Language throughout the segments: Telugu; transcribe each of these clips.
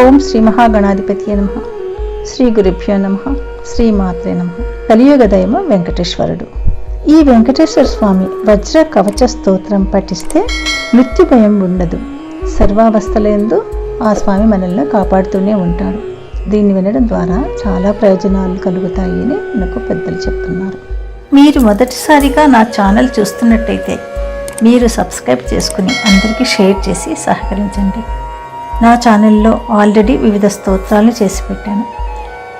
ఓం శ్రీ మహాగణాధిపతి నమ. శ్రీ గురుభ్యో నమ. శ్రీ మాత్రే నమ. కలియుగ దైవ వెంకటేశ్వరుడు. ఈ వెంకటేశ్వర స్వామి వజ్ర కవచ స్తోత్రం పఠిస్తే మృత్యు భయం ఉండదు. సర్వావస్థలందు ఆ స్వామి మనల్ని కాపాడుతూనే ఉంటాడు. దీన్ని వినడం ద్వారా చాలా ప్రయోజనాలు కలుగుతాయి అని మనకు పెద్దలు చెప్తున్నారు. మీరు మొదటిసారిగా నా ఛానల్ చూస్తున్నట్టయితే మీరు సబ్స్క్రైబ్ చేసుకుని అందరికీ షేర్ చేసి సహకరించండి. నా ఛానల్లో ఆల్రెడీ వివిధ స్తోత్రాలను చేసి పెట్టాను.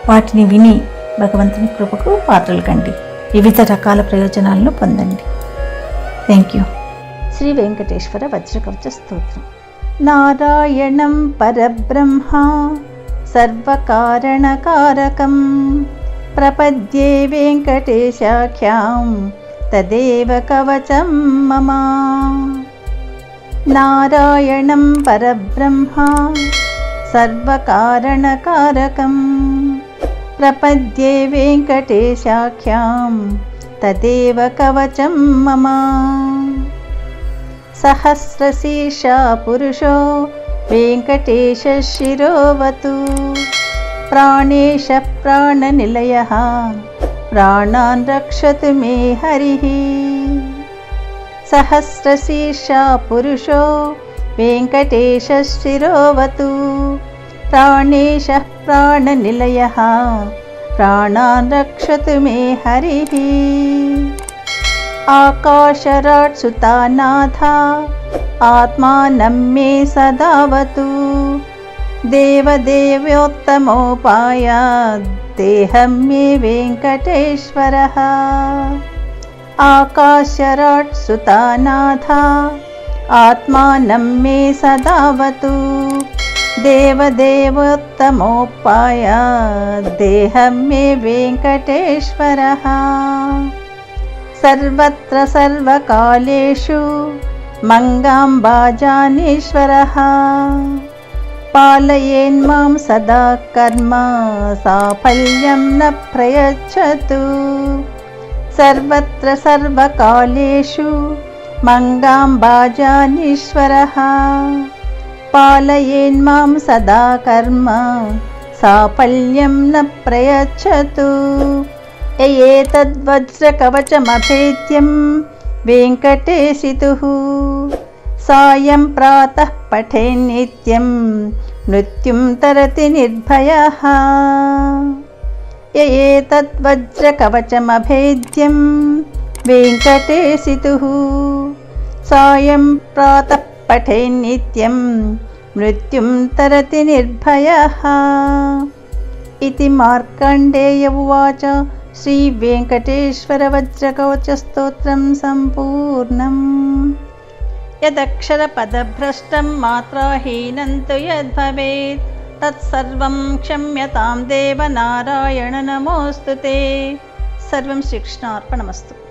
వాటిని విని భగవంతుని కృపకు పాత్రలు కండి. వివిధ రకాల ప్రయోజనాలను పొందండి. థ్యాంక్ యూ శ్రీ వెంకటేశ్వర వజ్రకవచ స్తోత్రం. నారాయణం పరబ్రహ్మ సర్వకారణకారకం ప్రపద్యే వెంకటేశాఖ్యాం తదేవ కవచం మమ. नारायणं परब्रह्मा सर्वकारणकारकं प्रपद्ये वेङ्कटेशाख्यां तदेव कवचं मम। सहस्रशीर्षा पुरुषो वेङ्कटेशिरोवतु प्राणेशप्राणनिलयः प्राणान् रक्षतु मे हरिः। హరి సహస్రశీర్షా పురుషో వెంకటేశ శిరోవతు ప్రాణేశ ప్రాణనిలయ ప్రాణాన్ రక్షతు మే హరి. ఆకాశరాట్ సుతానాథ ఆత్మానం మే సదావతు. దేవదేవ్యోత్తమోపాయ आकाशराट्सुतानाथा आत्मानं मे सदावतु। देवदेवोत्तमोपाय देहं मे वेङ्कटेश्वरः। सर्वत्र सर्वकालेषु मङ्गाम्बाजानीश्वरः। पालयेन्मां सदा कर्म साफल्यं न प्रयच्छतु। సర్వత్ర సర్వకాలేషు మంగాంబాజానీశ్వరః. పాలయేన్మాం సదా కర్మ సాఫల్యం న ప్రయచ్చతు. ఏతద్వజ్రకవచమభేద్యం వెంకటేశితుః. సాయం ప్రాతः పఠేన్నిత్యం మృత్యుం తరతి నిర్భయः. ఏతద్వజ్రకవచమభేద్యం వెంకటేశితుः సాయం ప్రాతः పఠేన్నిత్యం మృత్యుం తరతి నిర్భయः इति मार्कण्डेय उवाच श्रीवेङ्कटेश्वरवज्रकवचस्तोत्रं सम्पूर्णम् यदक्षरपदभ्रष्टं मात्राहीनं तु यद्भवेत् तत्सर्वं क्षम्यतां देवनारायण नमोऽस्तु ते। सर्वं श्रीकृष्णार्पणमस्तु